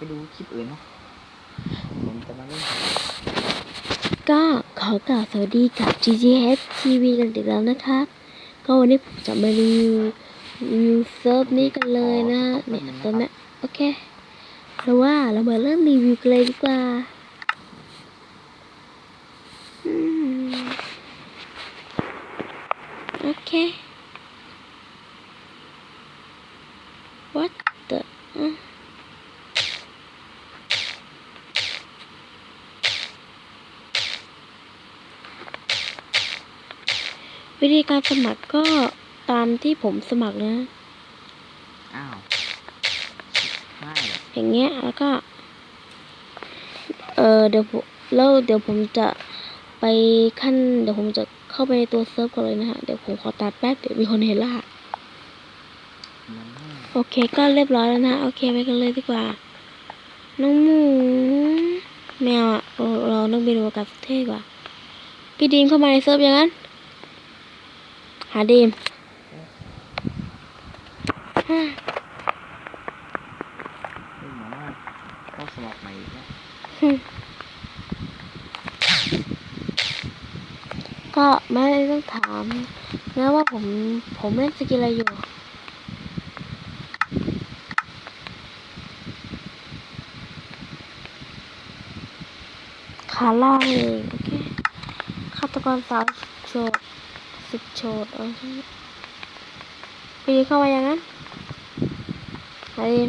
ไปดูคลิปอื่นนะผมจะมาเล่นก็ขอกล่าวสวัสดีกับ GGS TV กันอีกแล้วนะครับก็วันนี้ผมจะมารีวิวรีวิวเซิร์ฟนี้กันเลยนะเนี่ยตัวเนี้ยโอเคเพราะว่าเรามาเริ่มรีวิวกันเลยดีกว่าอืมโอเค what the อะ วิธีการสมัครก็ตามที่ผมสมัครนะอ้าวไม่หรอกอย่างเงี้ยแล้วก็ เออเดี๋ยวผมแล้วเดี๋ยวผมจะไปขั้น เดี๋ยวผมจะเข้าไปในตัวเซิร์ฟก่อนเลยนะฮะ เดี๋ยวผมขอตัดแป๊บเดี๋ยวมีคนเห็นละมันไม่โอเคก็เรียบร้อยแล้วนะ โอเคไปกันเลยดีกว่า น้องหมูแมวอะเราเราต้องไปดูกับเท่กว่า พี่ดีมเข้ามาในเซิร์ฟอย่างนั้น หาดีมฮ่าไม่เหมือนว่าต้องสมัครใหม่อีกแล้วก็ไม่ต้องถามนะว่าผมผมเล่นสกิลอะไรอยู่ขาล่างเองโอเคฆาตกรสาวโฉด สิบโฉดเออใช่ไปดีเข้ามาอย่างนั้นไปดี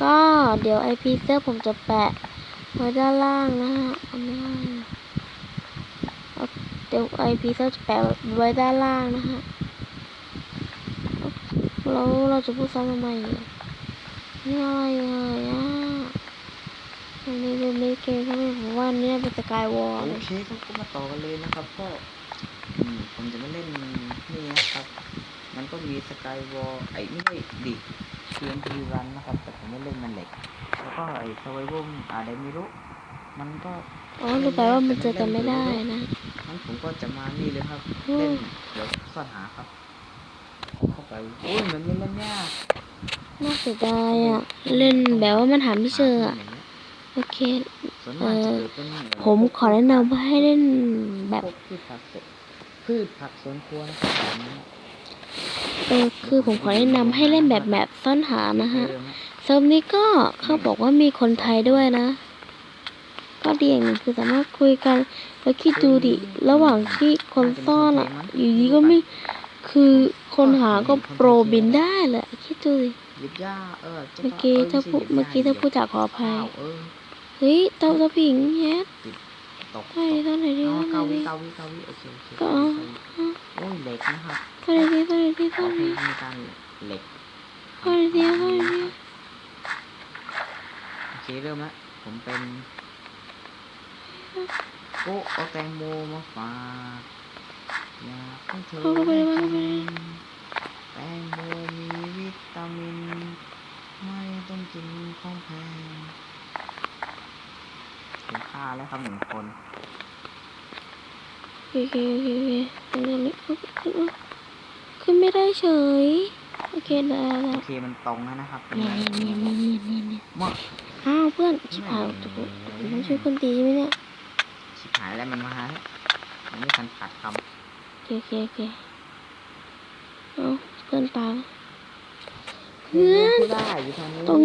ก็เดี๋ยวไอพีเซอร์ผมจะแปะไว้ด้านล่างนะฮะเอาไม่ได้เอาเดี๋ยวไอพีเซอร์จะแปะไว้ด้านล่างนะฮะแล้วเราจะพูดซ้ำทำไมเนี่ยนี่อะไรเลยอะอันนี้เป็นมินิเกมใช่ไหมผมว่านเนี้ยเป็นสกายวอลโอเคครับก็มาต่อกันเลยนะครับก็อืมผมจะมาเล่นนี่นะครับ มันก็มีสกายวอลไอ้ไม่ใช่ดิเพียนทีรันนะครับ แต่ผมไม่เล่นมันเหล็ก แล้วก็ไอ้สไวเวลอะไรไม่รู้ มันก็อ๋อรู้ไปว่ามันเจอกันไม่ได้นะงั้นผมก็จะมานี่เลยครับอืมเล่นเดี๋ยวซ่อนหาครับ เข้าไปโอ้ยเหมือนเล่นยากน่าเสียดายอะ เล่นแบบว่ามันหาไม่เจออะย่างเงี้ยโอเคส่วนมากจะเกิดเป็นผมขอแนะนำว่าให้เล่นแบบพวกพืชผักสวนพืชผักสวนครัวนะครับแบบนี้ เออคือผมขอแนะนำให้เล่นแบบแบบซ่อนหานะฮะเดิมเซิร์ฟนี้ก็เขาบอกว่ามีคนไทยด้วยนะ ก็ดีอย่างหนึ่งคือสามารถคุยกัน แล้วคิดดูดิ ระหว่างที่คนซ่อนอะ อยู่ดีก็ไม่คือคนหาก็โปรบินได้แหละคิดดูดิหยิบหญ้าเออจะเมื่อกี้เออถ้าพูดไใช่หยิบหญ้เมื่อกี้ถ้าพูดจากขออภัข้าวยเออเฮ้ยเตาตะผิงแฮะตกเท่าไหร่เท่าไหร่ดิอ๋อเท่าไหเการ่วิดิเกาวิเกาวิโอเคโอเคก็เอาโอ้ย เหล็กนะครับเท่าไหร่ดิเท่าไหร่ดิขอเท่าไหร่ให้ดิมีการเหล็กเท่าไหร่ดิเท่าไหร่ดิโอเคเริ่มละผมเป็นโอ้เอาแตงโมมาฝากอยากให้เธอเข้าไปเลยได้เข้าไปกิเลยนแตงโมมีวิตามิน ไม่ต้องกินของแพงผมฆ่าแล้วครับหนึ่งคน โอเคโอเคโอเคตรงนี้ขึ้นขึ้นขึ้นไม่ได้เฉย โอเคได้แล้โอวเคมันตรงแล้วนะครับเนี่ยเนี่ยเนี่ยเนี่ยเนี่ยเนี่ยมั่วอ้าวเพื่อนชิบหายจุกผมต้องช่วยเพื่อนตีใช่ไหมเนี่ยชิบหายแล้วมันมาหาแล้วมันไม่ทันขาดคโอเคโอเคโอเคเอาเพื่อนตายำเพื่อนไม่ได้อยู่ทางนี้ตรง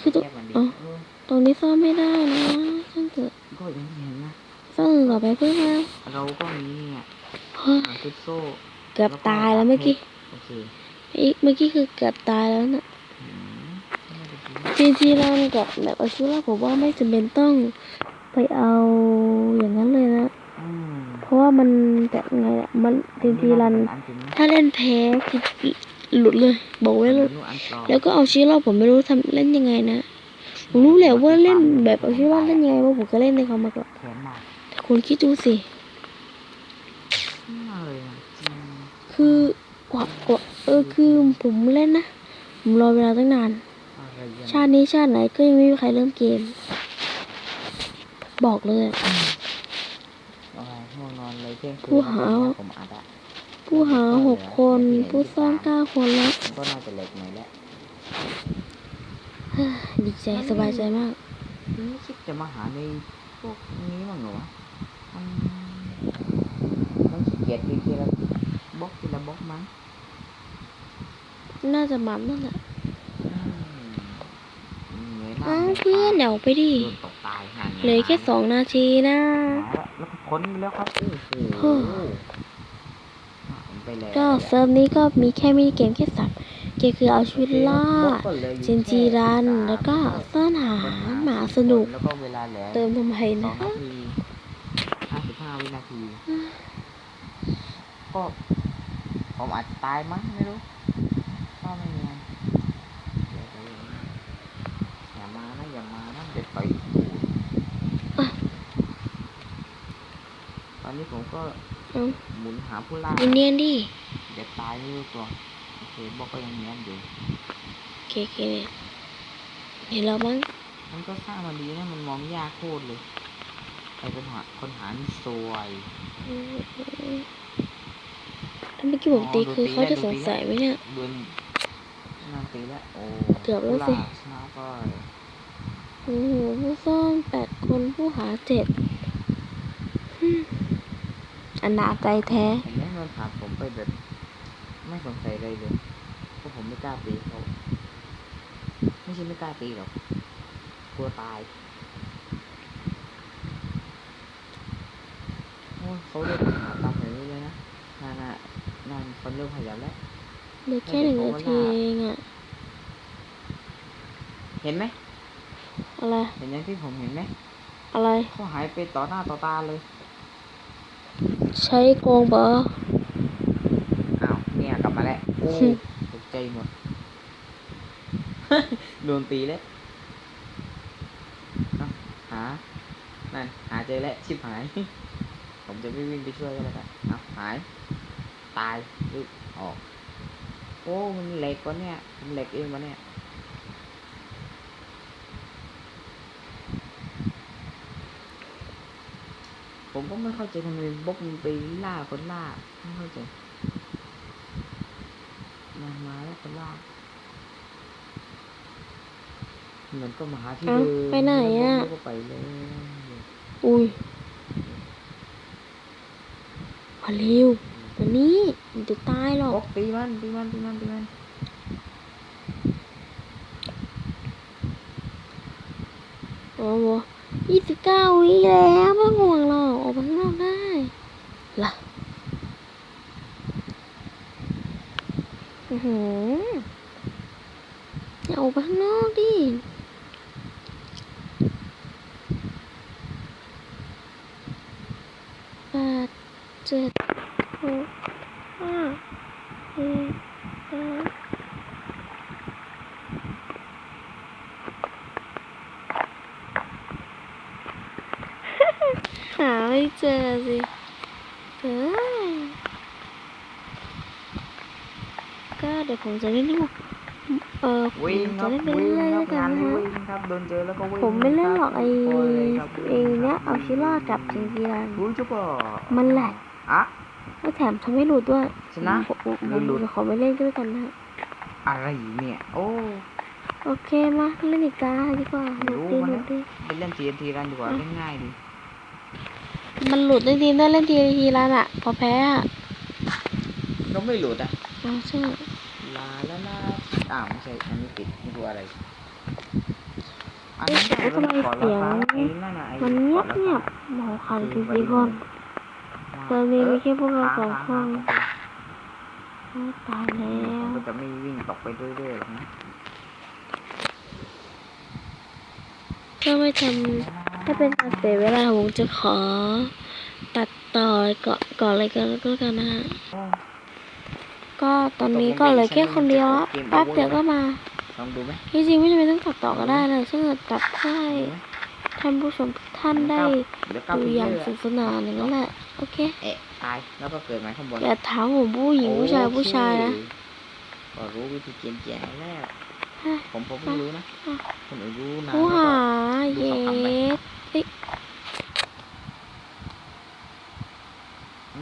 คือตรงแยกมันดิอ๋อเออตรงนี้ซ่อมไม่ได้นะช่างเถอะก็อย่างที่เห็นนะ ซ่อมอื่นต่อไปเพื่อนนะเราก็มีเนี่ยเฮ้ยหางคุดโซ่เกือบตายแล้วเมื่อกี้โอเคอีกเมื่อกี้คือเกือบตายแล้วน่ะอืมไม่ได้ดีจริงๆเรากับแบบอาชีพเราผมว่าไม่จำเป็นต้องไปเอาอย่างนั้นเลยนะอืมเพราะว่ามันแบบไงอะมันจริงๆรันอันจริงนะถ้าเล่นแพ้คือหลุดเลยบอกไว้เลยอันนู้นอันปลอมแล้วก็เอาชีวิตรอดผมไม่รู้ทำเล่นยังไงนะผมรู้แหละว่าเล่นแบบเอาชีวิตรอดเล่นยังไงว่าะผมก็เล่นในคอมมาก่อนแขนมากแต่ คุณคิดดูสิมากเลยอะจริงคือกว่ากว่าเออคือผมเล่นนะผมรอเวลาตั้งนาน อะไรอย่างชาตินี้ชาติไหนก็ยังไม่มีใครเริ่มเกม บอกเลยอะอะไรง่วงนอนเลยเที่ยงคืนผู้หาแล้วผมอัดอะผู้หาหกคนผู้ซ่อนเก้าคนแล้วมันก็น่าจะเล็กหน่อยแหละเฮ้ยดีใจสบายใจมากไม่คิดจะมาหาในพวกนี้มั้างเหรอวะ มันมันขี้เกียจทีทีละบล็อกทีละบล็อกมั้งน่าจะมันนั่นแหละอืมเหนื่อยมากอ้าวลยเพื่อนเดี๋ยวไปดิโดนตกตายนั่นไงเหลือแค่สองนาทีนะมาแล้วแล้วก็พ้นไปแล้วครับโอ้โหเฮ้ยอะผมไปแล้วก็เซิร์ฟนี้ก็มีแค่มินิเกมแค่สัตว์เกมคือเอาชีวิตรอดก็หลืออยู่เจนจีรันแค่แล้วก็สามซ่อนหาคนหมาสนุกแล้วก็เวลาเหลือเติมทำไมสอนะ งนาทีห้าสิบห้า วินาที ก็ผมอาจจะตายมั้งไม่รู้ก็ไม่มีอะไรเดี๋ยวเดี๋ยวอย่ามานะอย่ามานะเด็ดต่อยกูตอนนี้ผมก็เอ้าหมุนหาผู้ล่าเนียนๆดิเด็ดตายไม่รู้ตัวโอเคบอกก็ยังเนียนอยู่โอเคโอเคเห็นแล้วมั้งมันก็สร้างมาดีนะมันมองยากโคตรเลย ใครเป็นหาคนหานี่สวยถ้าเมื่อกี้ผมตีคือเขาจะสงสัยไหมเนี่ยโดนนานตีแล้วโอ้เกือบแล้วสิผู้าชนะก็โอ้โหผู้ซ่อนแปดคนผู้หาเจ็ดฮึ่มอันนาใจแท้เห็นไหมมันถามผมไปแบบไม่สงสัยอะไรเลยเพราะผมไม่กล้าตีเขาไม่ใช่ไม่กล้าตีหรอกกลัวตายโอ้ย เขาเริ่มหาตามแบบนี้เลยนะนานอะนานคนเริ่มขยับแล้วเหลือแค่หนึ่งนาทีเองอะเห็นไหมอะไรเห็นอย่างที่ผมเห็นไหมอะไรเขาหายไปต่อหน้าต่อตาเลย ใช้โกงเบอร์อ้าวเนี่ยกลับมาแล้วโอ้หึตกใจหมดโดนตีแล้วเอ้าหานั่นหาเจอแล้วชิบหาย ผมจะไม่วิ่งไปช่วยก็แล้วกันเอาหาย ตายอึบออก โอ้มันเหล็กวะเนี่ยมันเหล็กเองวะเนี่ยผมก็ไม่เข้าใจทำไมบกมันไปล่าคนล่าไม่เข้าใจมันมาแล้วคนล่าเหมือนก็มาหาที่เอ้าเดิมไปไหนอะแล้วก็ไปเลยอุ้ยมา เร็วมานี่มันจะตายหรอกโอ๊กตีมันตีมันตีมันตีมันโอ้โหยี่สิบเก้าวิแล้วไม่ห่วงหรอกออกไปข้างนอกได้ล่ะอือหืออย่าออกไปข้างนอกดิแปดเจ็ดหกห้าสี่สามหาไม่เจอสิเฮ้ยก็เดี๋ยวผม จะเล่นที่เออผมวิ่งคจะรับเล่นไปวิ่งเรื่อยๆครัแล้บวกังานนนะนี้ฮะวิ่งครับโดนเจอแล้วก็วิ่งผมไม่เล่นหรอกไอ้คบปล่ยครับไอ้เนี้ยเอาชิล่ากับจิงกีรันรู้จุ๊บอะมันแหลกอะแล้วแถมทำให้หลุดด้วยชนะผมผมหลุดหลุดผมขอไม่เล่นก็แล้วกันนะฮะอะไรเนี่ยโอ้โอเคมาเล่นอีกตาดีกว่าหลุดดีรู้หมาลุแล้วดดีไปเล่น TNT รันดีกว่าเล่นง่ายดีมันหลุดได้ดีได้เล่นทีทีรันอะพอแพ้อะเราไม่หลุดอะเอาใช่ลาลาลาอ้าวไม่ใช่อันนี้ติดไม่รู้อะไรอันเอ๊ะนี้แล้วทำไมก่อนเสียงราคาไอ้นั่นน่ะไอ้มันเงียบก่อเงียราบคาหมอคันคือกี่คนตอนนี้มีแค่พวกเราสองคนโอ้ตายแล้ผมวก็จะไม่วิ่งตกไปเรื่อยๆหรอกนะเพื่อไม่ทำให้เป็นการเสียเวลาผมจะขอตัดต่อก่อนก่อนเลยกันก็แล้วกันนะฮะโอ้ ก็ตอนนี้ก็เหลือแค่คนเดียวละแป๊บเดียวก็มาลองดูไหมจริงๆไม่จำเป็นต้องตัดต่อก็ได้เลยซึ่งตัดให้ดูไหมท่านผู้ชมทุกท่านได้เดี๋ยวกลับดูไปอย่างเรื่อยสนุกสนานอย่างนั้นแหละโอเคๆเอ๊ะตายแล้วก็เกิดใหม่ข้างบนอย่าถามผมผู้หญิงผู้ชายผู้ชายนะโอเคก็รู้วิธีเกียนเกียนแล้วเฮ้ยผมผมเพิ่งรู้นะอะคนอื่นรู้นานผู้แล้วหาก็เย็ดเฮ้ย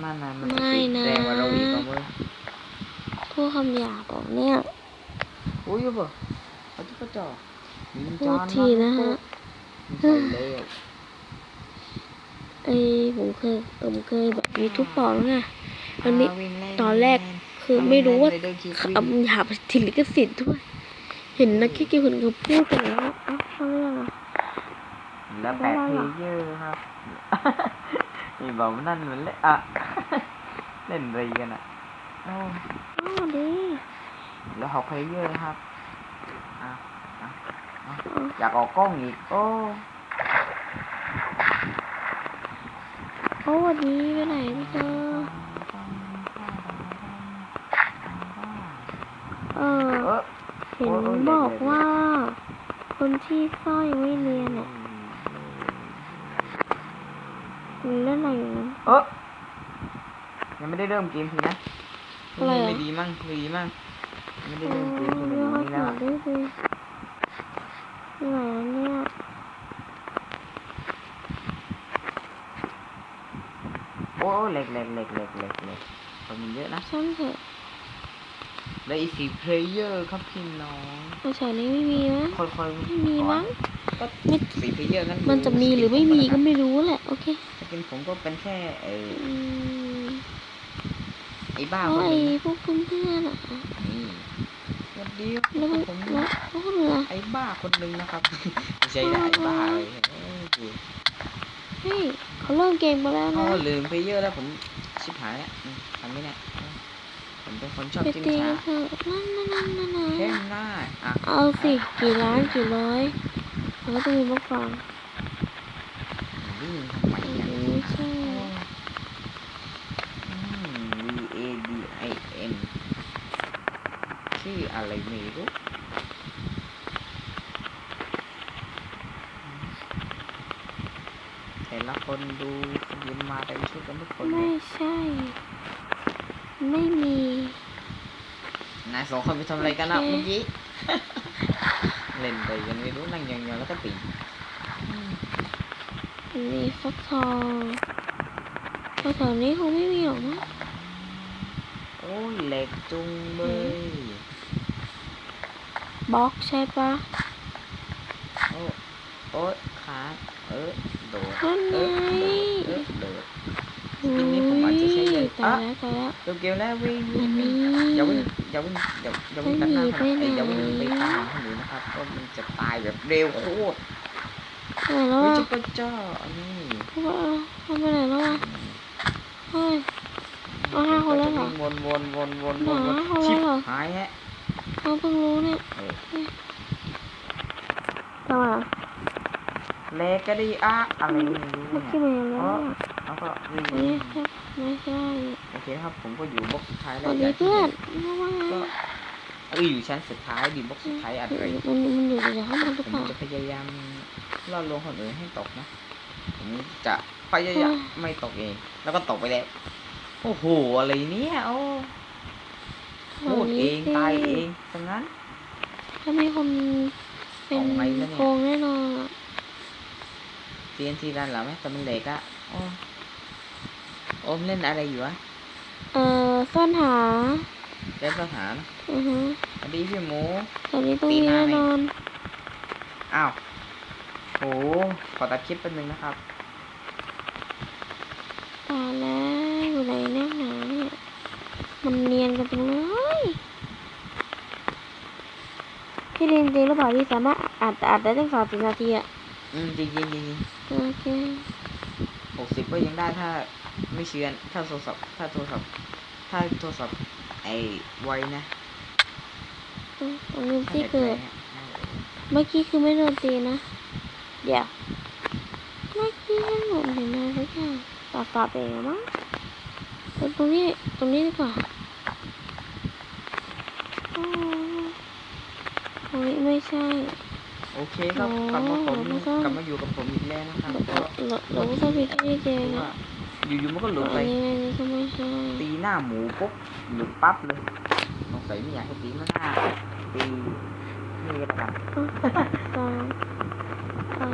นั่นน่ะมันไม่นะแรงกว่าเราอีกเอาเว้ย พูดคำหยาบบอกเนี่ยโอ้ยบ่เอาที่กระจอกนินโทจาษทีนะฮะไม่ใช่แล้วไอ้ผมเคยผมเคยแบบมีทุกปอกแล้วไงมันมีอ่าวิ่งเล่ตอนแรกวิ่งเล่นคือไม่รู้ว่าเดินขี่วิ่งเอาหาถิลิขสิทธิ์ด้วย เห็นนักแค่เกี่ยวกับเขาพูดกันแล้วเอ้าเขาเรื่องอะไรแล้วแปดได้เพเหรลอเยอร์ครับนี่บอกว่านั่นเหมือนเล่นอะเล่นอะไรกันอะโอ้อ้าว ดีแล้วหกเพลเยอร์ครับอะอะอะเอาอยากออกกล้องอีกโอ้เขาวันนี้ไปไหนไม่เจอเออ เออเห็นบอกว่า คนที่ซ่อยยังไม่เรียนอะมันเล่นอะไรอยู่นั้นเออยังไม่ได้เริ่มเกมทีนะ อะไรอะไม่ดีมั่งไม่ดีมั่งไม่ได้โอ้เริ่มเกมทีไม่มันค่อยนี้เกิแล้วดด้วยสิไม่ไหวแล้วเนี่ยโอ้เหล็กเหล็กเหล็กเหล็กเหล็กเหล็กคนมันเยอะนะช่างเถอะแล้วอีกสี่เพลเยอร์ครับพี่น้องแถวนี้ไม่มีมั้งค่อยๆไม่มีมั้ง ก็ไม่ สี่เพลเยอร์งั้นมันจะมีหรือไม่มีก็ไม่ไม่รู้แหละ โอเค สกินผมก็เป็นแค่เออ อืมไอ้บ้าเอาคนไอ้หนึงพวกเพื่อนๆอะนี่สวัสดีครับแล้วมันผมแล้วพวกเหนือไอ้บ้าคนหนึงนะครับไม่ใช่นะไอ้บ้าเลยเอ้ยกูเฮ้ยเขาเริ่มเกมไปแล้วเขานะลืมเพลเยอร์แล้วผมชิบหายแล้วอืมทำไม่ได้ผมเป็นคนชอบไปจิ้มตีช้าเถอะนั่นนั่นนั่นนั่นเข้นั่มนง่ายอะเอาสิกี่ล้านกี่ร้อยมันก็จะมีบล็อกฟังวิ่งทำไมเนี่ย ไม่ใช่ อืม V A D I M ชื่ออะไรไม่รู้แต่ละคนดูขยินมาแต่งชุดกันทุกคนเลไม่ยใช่ ไม่มี นายสองคนไปทำอะไรกันอะโอเค เมื่อกี้ เล่นไปกันไม่รู้นั่งยองๆแล้วก็ตีมีฟักทองแถวๆนี้คงไม่มีหรอกมั้งโอ้ ยเหล็กจุงเบยบล็อกใช่ปะโอ้โอ้ยขาเออโดดนั่นเอไงอเออโดดอุ้สกินนี้ผมอาจจะใช้เยยอะตายแล้วตายแล้วเร็วเกมแล้ววิ่งอัวิ่นงวิ่งนี้อย่าวิ่งอย่าวิ่งอย่าอย่าวิ่งตัดหน้าไม่เขาหนีเอ้ยอย่าไปวิ่งไหนไปตามเขาหนูนะครับก็มันจะตายแบบเร็วโคตรไปไหนแล้วเฮ้ยอะจุ๊บปะจ้าอันนี้เขาบอกเอาเขาไปไหนแล้วอะเฮ้ย เอาห้าคนแล้วเหรอก็จะวิ่งวนวนวนวนหวนมาวนเขาชิแล้วบเหรอ หายฮะเขาเพิ่งรู้เนี่ยเออทำไมอะเลกก็ดีอะอะไรไม่รู้เมื่อเนี่ยกี้มันยังแล้วอะแล้วก็วิ่งไม่ใช่ไม่ใช่โอเคนะครับผมก็อยู่บล็อกสุดท้ายสแล้ววัสอดีย่างที่เพื่อนเห็นว่าว่าไงก็เอ้ยอยู่ชั้นสุดท้ายดิบล็อกสุดท้ายอัดเลยมันมันอยู่ในห้องมันหรือผเปมล่า จะพยายามล่อลวงคนอื่นให้ตกนะ ผมจะพยายามอ่าไม่ตกเอง แล้วก็ตกไปแล้ว โอ้โห อะไรเนี่ยโอ้พูดเองตายเองซะงั้นถ้ามีคนเป็นเอาไงวะเนี่ยโกงแน่นอนอะ TNT รันเหรอไหมแต่มันเหล็กอะโอ้โอมเล่นอะไรอยู่วะ เอ่อซ่อนหาเล่นทหารอือฮึสวัสดีพี่หมูตอนนี้ต้องตีมีหน้าแน่ไหมนอน อ้าวโหขอตัดคลิปแป๊บนึงนะครับตายแล้วอยู่ไหน แน่หนาเนี่ยมันเนียนกันจังเลยพี่เรียนจริงหรือเปล่าที่สามารถอัดอัดได้ตั้งสามสิบนาทีอะอืมจริงจริงจริงโอเคหกสิบก็ยังได้ถ้าไม่เชื่อถ้าโทรศัพท์ถ้าโทรศัพท์ถ้าโทรศัพท์ไอ้ไวนะตรงนี้ถ้าที่น็ตเกิดไวอะเมื่อกี้คือไม่โดนตีนะ เดี๋ยวเมื่อกี้เหมือนเห็นอะไรสักอย่างตาฝาดเองอะมั้งเออต รงนี้ ตรงนี้ดีกว่าอ๋อตรงนี้ไม่ใช่ โอเคครับอ๋อกลับมาผมแล้วก็กลับมาอยู่กับผมอีกแล้วนะครับเราก็เราเราก็ต้องผิดที่เจงว่าอะอยู่ๆมันก็หลุดอัไปนนี้อันนี้ก็ไม่ใช่ตีหน้าหมูปุ๊บหลุดปั๊บเลยสงสัยไม่อยากให้ตีหน้าตีนี่ก็แล้วกัน กลางอ่า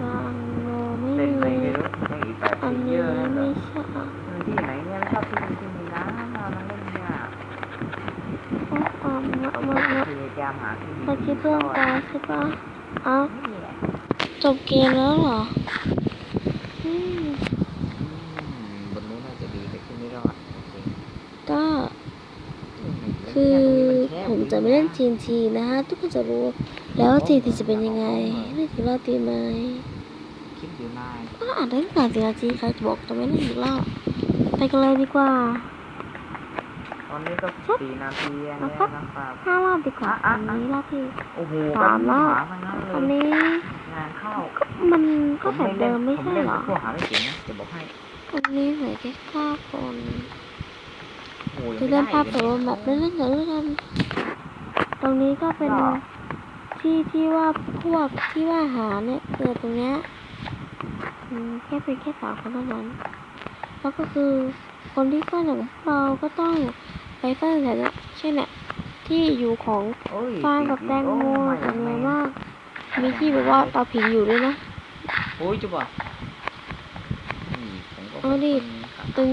กลางโนไม่ เล่นไป มี ไม่รู้ยังอีกแปด อัน ทีเย นี้ อะนั่นเหร ไม่ อ ใช่อะ มันที่ไหนเนี่ยชอบที่นี่ที่นี่นะเรา มาเล่นเนี่ยอะอะมามามาพยายามามหาที่เมื่อกี้เพื่อนตายใช่ปะเอ้านี่แหละจบเกมแล้วเหรออืมอืมบนนู้นน่าจะดีแต่ขึ้นไม่รอดโอเคก็แล้วคือเนี่ยตรงนี้นแคบผมจะไม่เล่น TNT นะฮะ ทุกคนจะรู้ แล้วว่า TNT จะเป็นยังไงเล่นกี่รอบดีไหมคิดอยู่นาน ก็อ่านได้ตั้งแต่สินาทีใครจะบอกจะไม่เล่นอีกรอบไปกันเลยดีกว่า ตอนนี้ก็สี่นาทีแล้วนะครับนะครับห้ารอบดีกว่าอะอันอะนี้รอบที่โอ้โหสามรอบหาทั้งนั้นเลอันยนี้งานเข้ามันก็แบบเดิมไม่ใช่เหรอผมเล่นพวกหาไม่เก่งนะจะบอกให้อันนี้เหลือแค่เก้าคนโอ้ยจะเล่นภาพแต่ว่าแบบเล่นเล่นเล่นกันตรงนี้ก็เป็นที่ที่ว่าพวกที่ว่าหาเนี่ยเกิดตรงเนี้ยอืมแค่เป็นแค่สามคนเท่านั้นแล้วก็คือคนที่ซ่อนอย่างพวกเราก็ต้อง ไปซ่อนแถวเนี้ยเช่นเนี่ยที่อยู่ของโอ้ยฟางกับแตงโมอ้กับไม่เนยมาก มีที่แบบว่าเตาผิงอยู่ด้วยนะโอ้ยจุ๊บอะนี่ผมก็เอาดิเป็นคนตรง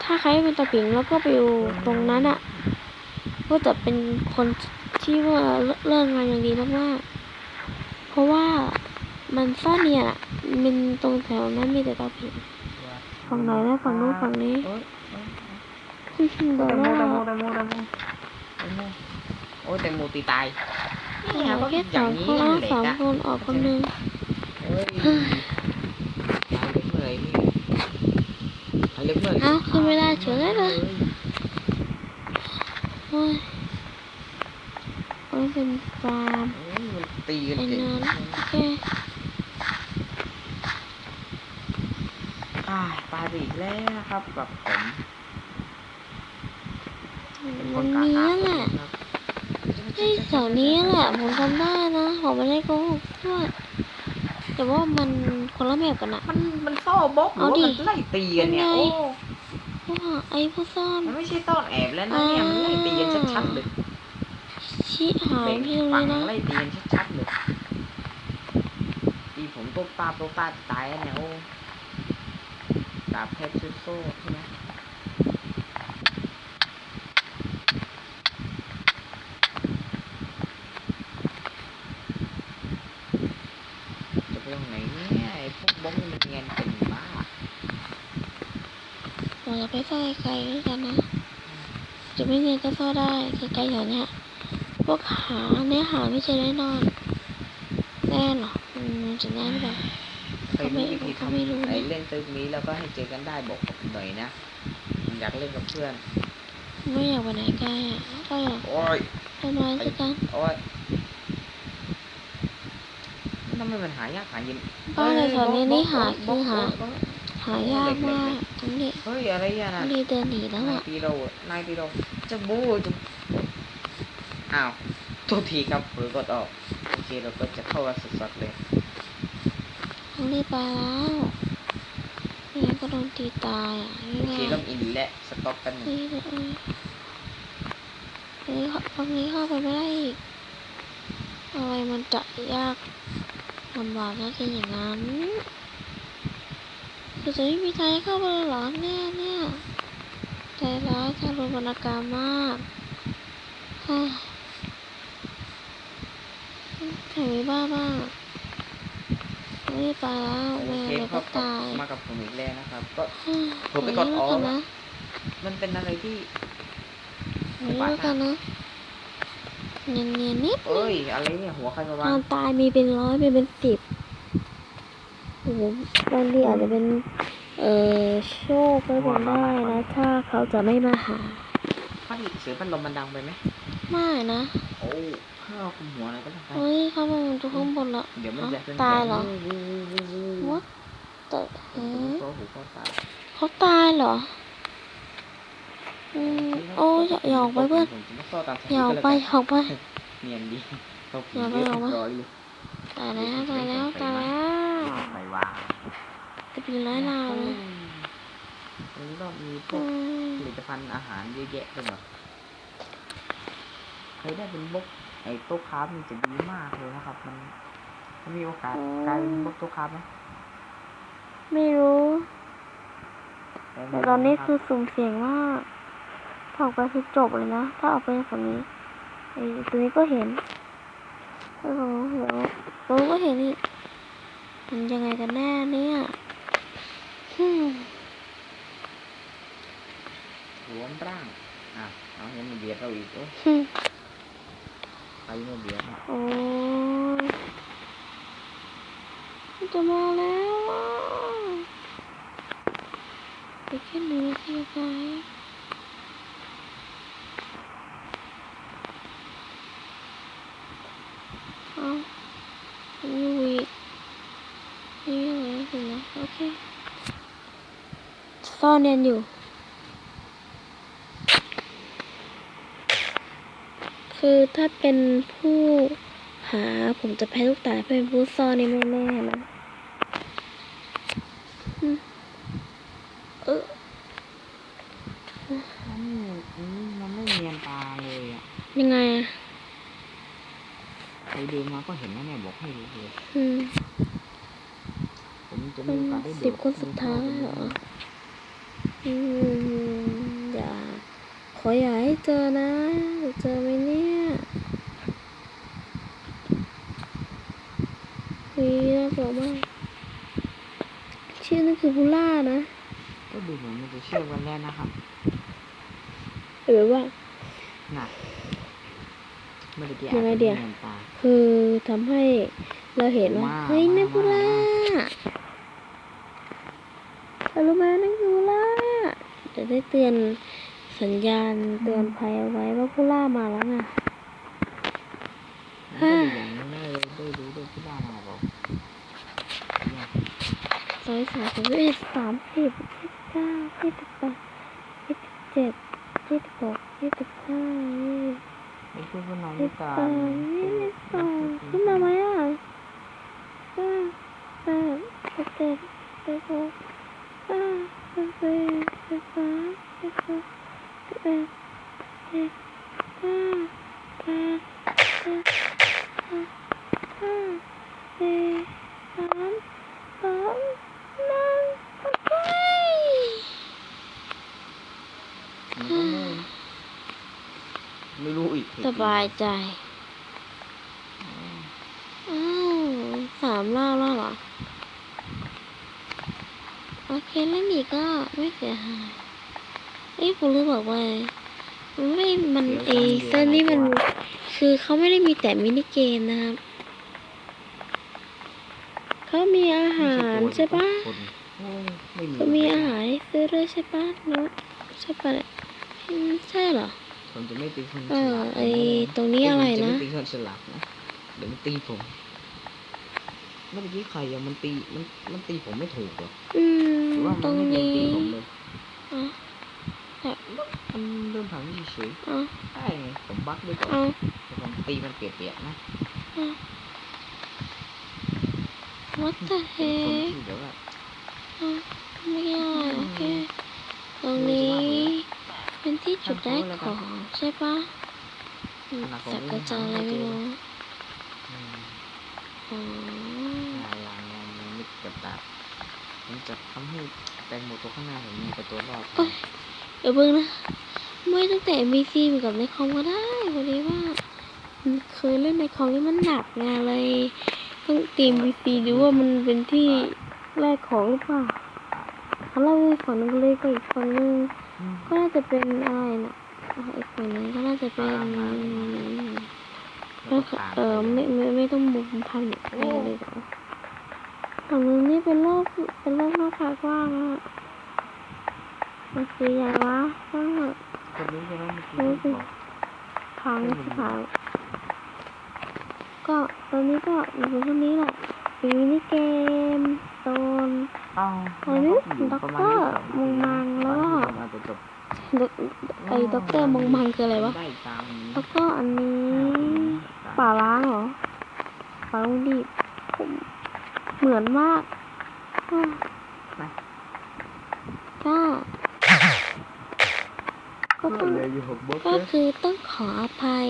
ถ้าใครเป็นเตาผิงแล้วก็ไปอยู่ตรงนั้นอะ ก็จะเป็นคนที่ว่าเลิกงานอย่างดีมากๆเพราะว่ามันซ่อนเนี่ยอะมันตรงแถวนั้นมีแต่เตาผิงฝั่งไหนนะฝั่งนู้นฝั่งนี้ เดี๋ยวแตงโมแตงโมแตงโมแตงโมแตงโมโอ้ยแตงโมตีตายอแค่สองคนแล้วสามคนออกคนหนึงเฮ้ยตายเล็กเมื่อยนี่ตายเล็กเมื่อยเอ้าขึ้นไม่ได้เฉยเลยโอ้ยโอ้ยเป็นฟาร์มเอ้ยมันตีกันเก่งนั้นโอเคอ่าตายไปอีกแล้วครับกับผม มันนกามีกานั่นแหละครับไอ้แถวนี้แหละผมจำได้นะผมไม่ได้โกหกด้วยแต่ว่ามันคนละแบบกันอะมันมันซ่อบล็อกหรือเอาว่าดิมันไล่ตีกันเนี่ยยังไงโอ้ว่าไอ้พวกซ่อนมันไม่ใช่ต้อนแอบแล้วนะเนี่ยมันไล่ตีกันชัดๆเลยชี้หายเด็กที่ตรงฝั่งนี้นะไล่ตีกันชัดๆเลยตีผมตุ๊บตาตุ๊บตาตายแล้วเนี่ยโอ้ดาบเพชรชุดโซ่ใช่ไหมจะไปตรงไหนเนี่ยไอ้พวกบ้องนี่มันเงียนเป็นบ้า เราจะไป ซ่อนไกลๆด้วยกันนะจะไม่เนียนก็ซ่อนได้ไกลๆแถวเนี้ย พวกหาเนื้อหาไม่เจอแน่นอนแน่หรออืมจะแน่หรือเปล่าเคยรู้วิธีก็ไม่รู้ทำนะไอ้เล่นตึกนี้แล้วก็ให้เจอกันได้บอกผมหน่อยนะผมอยากเล่นกับเพื่อนไม่อยากไปไหนไกลอะก็อยากโอ้ยต้นไม้สักกันโอ้ยทำไมมันหายากหาเย็นบ้านในแถวนี้นี่หาบคือหาบล็อก หายากมากทั้งนี้เฮ้ยอะไรอะทั้นะงนี้เดินหนีแล้วนายอะตีเราอะนายตีเราจะบูจะอ้าวโทษทีครับเผลอกดออกโอเคเราก็จะเข้ากันสดๆเลยทั้งนี้ไปแล้วไม่งั้นก็โดนตีตายอะโอเคง่ายเริ่มอินและสต็อกกันๆนี่เลยเฮ้ยตรงนี้เข้าไปไม่ได้อีกอะไรมันจะยากลำบากนะเป็นอย่างนั้น คือจะไม่มีใครเข้าไปเลยเหรอเนี่ยเนี่ยใจร้ายทารุณกรรมมากเฮ้ยแถวนี้บ้ามากไม่ไปแล้วโอไม่เคงั้นเดี๋ยวครัก็บตายมากับผมอีกแล้วนะครับ ก็เฮ้ยผมไปกดขออกนนี้แล้วกันนะมันเป็นอะไรที่ขอนี้แล้วกันนะเนียนเนียนๆนิดเอ้ย อะไรเนี่ย หัวใครมาวาตางนตายมีเป็นร้อยมีเป็นสิบ โอ้โหบางทีอาจจะเป็น เอ่อโชคก็เป็นได้นะถ้าเขาจะไม่มาหาพัดเสือพัดลมมันดังไปไหมไม่นะโอ้ข้าวคุมหัวอะไรก็ได้เฮ้ยเขามาอยู่ข้างบนละเดี๋ยวมันจะเอ้าตายเหรอว What the หู heck ก็หูก็ตายเขาตายเหรออืมโอ้ยอย่าอย่าออกไปเพื่อนผมจะไม่เข้าตามอย่าออกไปอย่าออกไปเนียนดีเขาผีอย่าไปเยอะออกมาร้อยเลยตายแล้วตายแล้วตายแล้ว ไม่ว่าจะเป็นร้อยลาวเลยตรงนี้ก็มีพวอืกมผลิตภัณฑ์อาหารเยอะแยะไปหมดใครได้เป็นบกไอ้โต๊ะคราฟมันจะดีมากเลยนะครับ มันมันมีโอกาสกลายเป็นบกโต๊ะคราฟไหมไม่รู้แต่แต่ตอนนี้คือสุ่มเสี่ยงมากถ้าออกไปคือจบเลยนะ ถ้าออกไปฝั่งนี้ไอ้ตัวนี้ก็เห็นแล้วก็เดี๋ยวตัวก็เห็นอีก มันยังไงกันแน่เนี่ยฮึมรวมร่างอะเอาเห็นมันเบียดเราอีกโอ้ฮึมไปมาเบียดนะโอ้ยมันจะมาแล้วอะอีกแค่หนึ่งนาทีไปเอาอันนี้วีกนี่อะไรถึงแล้วโอเค ซ่อนเนียนอยู่ คือถ้าเป็นผู้หาผมจะแพ้ลูกตาเป็นผู้ซ่อนนี่ไม่แน่นะอืมเออ มันอืมมันไม่เนียนตาเลยอะ ยังไงอะ ใครเดินมาก็เห็นนะเนี่ยบอกให้รู้เลย อืม ผมจะมีโอกาสได้ สิบคนสุดท้ายเหรอ อืมอย่า ขออย่าให้เจอนะจะ เจอไหมเนี่ยวีน่ากลัวมากชื่อนั่นคือบูล่านะ ก็ดูเหมือนมันจะเชื่อกันแล้วนะครับหรือว่าน่ะเมื่อกี้ยังไงอาจจะเดี๋ยวเนียนตาคือทำให้เราเห็นว่าว้าวเฮ้ยว้าวนักบูล่าว้าวเรารู้ไหมนักบูล่าจะได้เตือน สัญญาณเตือนภัยเอาไว้ว่าผู้ล่ามาแล้วไงมันก็ดีอย่างนี้ได้ได้รู้ด้วยที่บ้านมาบอกเนี่ยร้อยสามสิบเอ็ดสามสิบยี่สิบเก้ายี่สิบแปดยี่สิบเจ็ดยี่สิบหกยี่สิบห้ายี่สิบไม่พูดว่าน้องยี่ไม่สิบตาสองยี่สิบสองขึ้นมาไหมอะห้าแปดสิบเจ็ดสิบหกห้าสิบสี่สิบสามสิบสี่สิบเอ็ดสิบห้าแปดเจ็ดหก ไม่ไม่รู้อีกสบายใจอ้าวสามรอบแล้วเหรอ โอเคเล่นอีกก็ไม่เสียหาย เอ้ยผมลืมบอกว่ามันไม่มันเอเซอร์นี่มัน คือเขาไม่ได้มีแต่มินิเกมนะครับ เขามีอาหารใช่ปะคนโอ้ยไม่มีเขามีอาหารให้ซื้อด้วยใช่ปะโน้ตใช่ปะเนี่ยอืมใช่เหรอผมจะไม่เป็นคนเอฉอลาดไอตรงนี้อะไรนะผมจไม่เป็นคนฉลาดนะเดี๋ยวมันตีผมเมื่อกี้ใครอะมันตีมันมันตีผมไม่ถูกเหรออืมหรือว่าตมัรนงไม่เคยนี้ตีผมเลยอะ มันเดินผ่านเฉยอะๆใช่ไงผมบักด้วยก่อนอะแต่ผมตีมันเปียกๆนะ what the เป็นคน heck ที่เดี๋ยวว่าอะไม่อะไรโอเคตรงนี้เป็นที่จุดได้ของใช่ปะอืมแต่ก็จะอะไรไม่รู้อืมอ๋อลางลางลางนึกกับตาผมจะทำให้แตงโมตัวข้างหน้าผมมีแต่ตัวรอดเอ้ยเดี๋ยวเบิ่งนะ ไม่ตั้งแต่มีซีมกับในคอมก็ได้พอดีว่าเคยเล่นในคอมนี่มันหนักไงเลยต้องตีมวีซีดูว่ามันเป็นที่แรกของหรือเปล่าถ้าเราอีกฝั่งนึงเลยก็อีกฝั่งนึงอืมก็น่าจะเป็นอะไรนะอะอีกฝั่งนึงก็น่าจะเป็นแล้วก็เออไม่ไม่ไม่ต้องบุกพันอะไรเลยเหรอฝั่งนึงนี่เป็นโลกเป็นโลกนอกฟ้ากว้างอะมันคืออย่างวะก็ คนนี้ใช่ไหมเมื่อกี้ที่บอกพังพังก็ตอนนี้ก็อยู่ตรงนี้แหละมีมินิเกมโซนเอ้าอันนี้ด็อกเตอร์มุงมังแล้วก็อาจจะจบด็อกไอ้ด็อกเตอร์มงมังคืออะไรวะได้ตามนี้แล้วก็อันนี้ ป่าล้างเหรอป่าลุงดีบผมเหมือนมากอ้าวก็ ก็ก็คือต้องขออภัย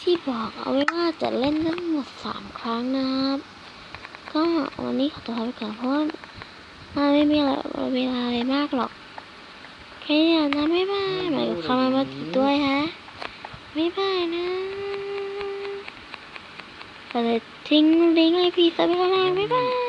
ที่บอกเอาไว้ว่าจะเล่นทั้งหมดสามครั้งนะครับ ก็วันนี้ขอตัวลาไปก่อนเพราะว่าไม่มีเวลาอะไรมากหรอกแค่นี้นะบ๊ายบายหมายกับคำมาติดด้วยฮะบบ๊ายบายนะเราจะทิ้งลิงก์ให้พี่ซะไปแล้วนะบ๊ายบายเอออ่า